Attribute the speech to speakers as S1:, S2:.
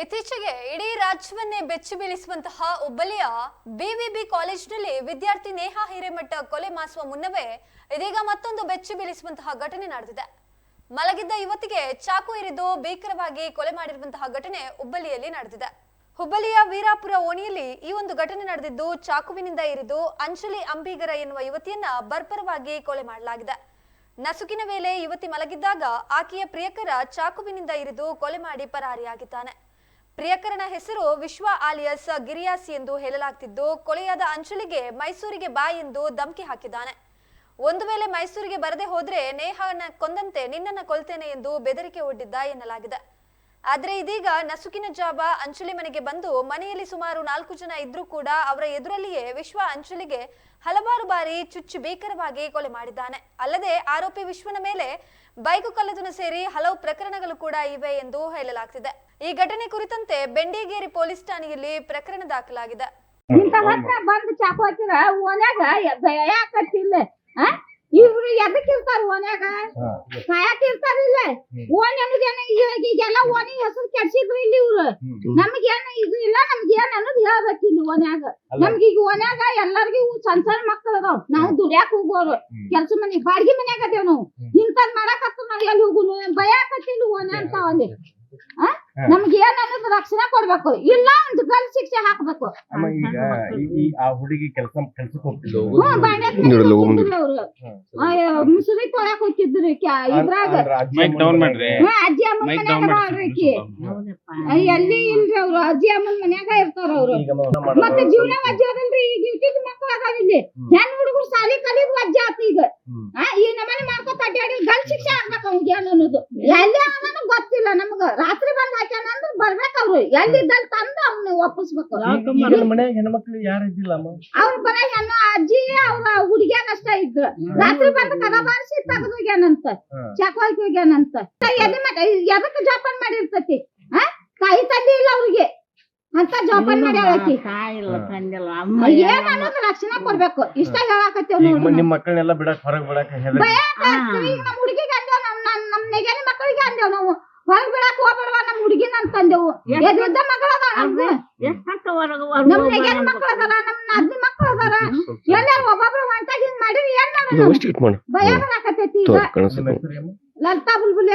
S1: ಇತ್ತೀಚೆಗೆ ಇಡೀ ರಾಜ್ಯವನ್ನೇ ಬೆಚ್ಚಿ ಬೀಳಿಸುವಂತಹ ಹುಬ್ಬಳ್ಳಿಯ ಬಿವಿಬಿ ಕಾಲೇಜಿನಲ್ಲಿ ವಿದ್ಯಾರ್ಥಿ ನೇಹಾ ಹಿರೇಮಠ ಕೊಲೆ ಮಾಸುವ ಮುನ್ನವೇ ಇದೀಗ ಮತ್ತೊಂದು ಬೆಚ್ಚಿ ಬೀಳಿಸುವಂತಹ ಘಟನೆ ನಡೆದಿದೆ. ಮಲಗಿದ್ದ ಯುವತಿಗೆ ಚಾಕು ಇರಿದು ಭೀಕರವಾಗಿ ಕೊಲೆ ಮಾಡಿರುವಂತಹ ಘಟನೆ ಹುಬ್ಬಳ್ಳಿಯಲ್ಲಿ ನಡೆದಿದೆ. ಹುಬ್ಬಳ್ಳಿಯ ವೀರಾಪುರ ಓಣಿಯಲ್ಲಿ ಈ ಒಂದು ಘಟನೆ ನಡೆದಿದ್ದು ಚಾಕುವಿನಿಂದ ಇರಿದು ಅಂಜಲಿ ಅಂಬಿಗರ ಎನ್ನುವ ಯುವತಿಯನ್ನ ಬರ್ಬರವಾಗಿ ಕೊಲೆ ಮಾಡಲಾಗಿದೆ. ನಸುಕಿನ ವೇಳೆ ಯುವತಿ ಮಲಗಿದ್ದಾಗ ಆಕೆಯ ಪ್ರಿಯಕರ ಚಾಕುವಿನಿಂದ ಇರಿದು ಕೊಲೆ ಮಾಡಿ ಪರಾರಿಯಾಗಿದ್ದಾನೆ. ಪ್ರಿಯಕರನ ಹೆಸರು ವಿಶ್ವ ಆಲಿಯಸ್ ಗಿರಿಯಾಸ್ ಎಂದು ಹೇಳಲಾಗ್ತಿದ್ದು, ಕೊಲೆಯಾದ ಅಂಚಲಿಗೆ ಮೈಸೂರಿಗೆ ಬಾ ಎಂದು ಧಮಕಿ ಹಾಕಿದ್ದಾನೆ. ಒಂದು ವೇಳೆ ಮೈಸೂರಿಗೆ ಬರದೆ ಹೋದ್ರೆ ನೇಹನ ಕೊಂದಂತೆ ನಿನ್ನನ್ನು ಕೊಲ್ತೇನೆ ಎಂದು ಬೆದರಿಕೆ ಒಡ್ಡಿದ್ದ ಎನ್ನಲಾಗಿದೆ. ಆದ್ರೆ ಇದೀಗ ನಸುಕಿನ ಜಾಬ ಅಂಜಲಿ ಮನೆಗೆ ಬಂದು ಮನೆಯಲ್ಲಿ ಸುಮಾರು ನಾಲ್ಕು ಜನ ಇದ್ರೂ ಕೂಡ ಅವರ ಎದುರಲ್ಲಿಯೇ ವಿಶ್ವ ಅಂಜಲಿಗೆ ಹಲವಾರು ಬಾರಿ ಚುಚ್ಚು ಭೀಕರವಾಗಿ ಕೊಲೆ ಮಾಡಿದ್ದಾನೆ. ಅಲ್ಲದೆ ಆರೋಪಿ ವಿಶ್ವನ ಮೇಲೆ ಬೈಕು ಕಲ್ಲದನ್ನು ಸೇರಿ ಹಲವು ಪ್ರಕರಣಗಳು ಕೂಡ ಇವೆ ಎಂದು ಹೇಳಲಾಗ್ತಿದೆ. ಈ ಘಟನೆ ಕುರಿತಂತೆ ಬೆಂಡಿಗೇರಿ ಪೊಲೀಸ್ ಠಾಣೆಯಲ್ಲಿ ಪ್ರಕರಣ ದಾಖಲಾಗಿದೆ.
S2: ಬಂದು ಚಾಕು ಓನ್ಯಾಗ ಇವ್ರು ಎದಕ್ ಇರ್ತಾರ ಓನ್ಯಾಗ? ಕಾಯಕ್ ಇರ್ತಾರಿಲ್ಲ ಓನ್ ಏನ ಈಗೆಲ್ಲ ಓನಿ ಹೆಸರು ಕೆಡ್ಸಿದ್ರು ಇಲ್ಲಿ ಇವ್ರು. ನಮ್ಗೇನ ಇದು ಇಲ್ಲ ನಮ್ಗೇನ್ ಅನ್ನೋದು ಹೇಳ್ಬೇಕು ಇಲ್ಲಿ ಓನ್ಯಾಗ. ನಮ್ಗ ಈಗ ಓನ್ಯಾಗ ಎಲ್ಲರಿಗೂ ಸಣ್ಣ ಸಣ್ಣ ಮಕ್ಕಳು ಅದಾವ್. ನಾವು ದುಡ್ಯಾಕ ಹೋಗೋರು. ಕೆಲ್ಸ ಮನೆ ಬಾಡ್ಗಿ ಮನ್ಯಾಗ ಅದೇವ್ ನಾವು. ಇಂತದ್ ಮಾಡಕತ್ತ ನಾವ್ ಎಲ್ಲಿ ಹೋಗುನು. ಭಯಾಕತ್ತಿಲ್ಲ ಓನ್ಯಾ ಅಂತ ಅಲ್ಲಿ. ನಮ್ಗೆ ಏನ್ ಅನ್ನೋದು ರಕ್ಷಣೆ ಕೊಡ್ಬೇಕು. ಇಲ್ಲ ಒಂದು ಗಲ್ ಶಿಕ್ಷೆ ಹಾಕ್ಬೇಕು.
S3: ಅಮ್ಮ ಈಗ ಈ- ಈ ಆ ಹುಡುಗಿ ಕೆಲಸ ಕೆಲ್ಸಕ್ಕೆ ಹೋಗ್ತಿದ್ಲು.
S2: ಹ್ಮ್ ಹೋಗ್ತಿದ್ರು ಅವ್ರು. ಮುಸುರಿ ತೊಳಕ್ ಹೋಗ್ತಿದ್ರು ಕ್ಯಾ- ಇದ್ರಾಗ.
S4: ಮೈಕ್ ಡೌನ್
S3: ಅಮ್ಮನ
S4: ಮಾಡ್ರಿ.
S2: ಹ್ಮ್, ಅಜ್ಜಿ ಅಮ್ಮನ
S4: ಮೈಕ್
S2: ಮನ್ಯಾಗ ಆಕಿ. ಎಲ್ಲಿ ಇಲ್ರಿ ಅವ್ರು? ಅಜ್ಜಿ ಅಮ್ಮನ ಮನ್ಯಾಗ ಇರ್ತಾರ ಅವ್ರು.
S3: ಈಗ ಮೌನ ಮಾಡೋದು
S2: ಮತ್ತೆ ಜೀವನ ಅಜ್ಜಿ ಅದಲ್ರಿ? ಈಗ ಇಟ್ಟಿದ್ ಮಕ್ಳು ಅದಾವ ಇಲ್ಲಿ. ಹೆಣ್ ಹುಡುಗರು ಸಾಲಿ ಕಲಿದ್ ಅಜ್ಜಿ ಆತ ಈಗ.
S3: ಹ್ಮ್.
S2: ಆ, ಈ ನಮ್ಮನೆ ಮಾಡ್ಕೊತ ಅಡ್ಡಾಡಿ ಗಲ್ ಶಿಕ್ಷೆ ಆಗ್ಬೇಕು ಅವ್ನಿಗೆ ಏನ್ ಅನ್ನೋದು. ಎಲ್ಲಿ ಗೊತ್ತಿಲ್ಲ ನಮಗ ರಾತ್ರಿ ಬಂದ್ ಹಾಕ್ಯಾನ ಅಂದ್ರ ಬರ್ಬೇಕ ಅವ್ರು ಎಲ್ಲಿದ್ದಲ್ಲಿ ತಂದು ಅವ್ನ ಒಪ್ಪಿಸ್ಬೇಕು.
S3: ಮನ್ಯಾಗ ಹೆಣ್ಮಕ್ಳು ಯಾರು ಇದ್ದಿಲ್ಲ ಅಮ್ಮ?
S2: ಅವ್ರ ಬರ ಹೆಣ್ಣು ಅಜ್ಜಿ ಅವ್ರ ಹುಡುಗಿಯಾಗ ಅಷ್ಟ ಇದ್ರು ರಾತ್ರಿ ಬಂದ ಕದ ಬಾರಿಸಿ ತೆಗೆದು ಹೋಗ್ಯಾನಂತ. ಚಕ್ ಹೋಗಿ ಹಾಕಿ ಹೋಗ್ಯಾನಂತ ಎದ ಎದಕ್ ಜೋಪಾನ ಮಾಡಿರ್ತತಿ? ಆ ತಾಯಿ ತಂದೆ ಇಲ್ಲ ಅವ್ರಿಗೆ. ಅಂತ ಜೋಪಾನ ಮಾಡಿ ಹೇಳತಿ ಏನ್ ಅನ್ನೋದು ರಕ್ಷಣೆ ಕೊಡ್ಬೇಕು? ಇಷ್ಟ ಹೇಳಾಕತ್ತೇವ್
S3: ನಿಮ್ಮ ಮಕ್ಕಳನ್ನೆಲ್ಲ ಬಿಡಕ್ ಹೊರಗ್ ಬಿಡಕ್ ಹೆದರಿ
S2: ಭಯ ಆಗ್ತದೆ. ಈಗ ನಮ್ ಹುಡುಗಿಗೆ ಅಂದೇವ್ ನಮ್ ನಮ್ ನೆಗೆನಿ ಮಕ್ಕಳಿಗೆ ಅಂದೇವ್ ನಾವು ಹೊರಗ್ ಬಿಡಕ್ ಹೋಗ್ಬೇಡವಾ ನಮ್ ನಮ್ ನೆಗೆನಿ ಮಕ್ಳು ಅದಾರ ನಮ್ ಅದಾರ ಎಲ್ಲಾರು ಒಬ್ಬೊಬ್ರು ಹೊಂಟಾಗಿ ಹಿಂಗ್ ಮಾಡಿರಿ ಏನ್ ಮಾಡೋದು
S5: ಮಾಡು.
S2: ಭಯ ಬರಾಕತ್ತೈತಿ ಈಗ. ಲಲಿತಾ ಬುಲ್ಬುಲಿ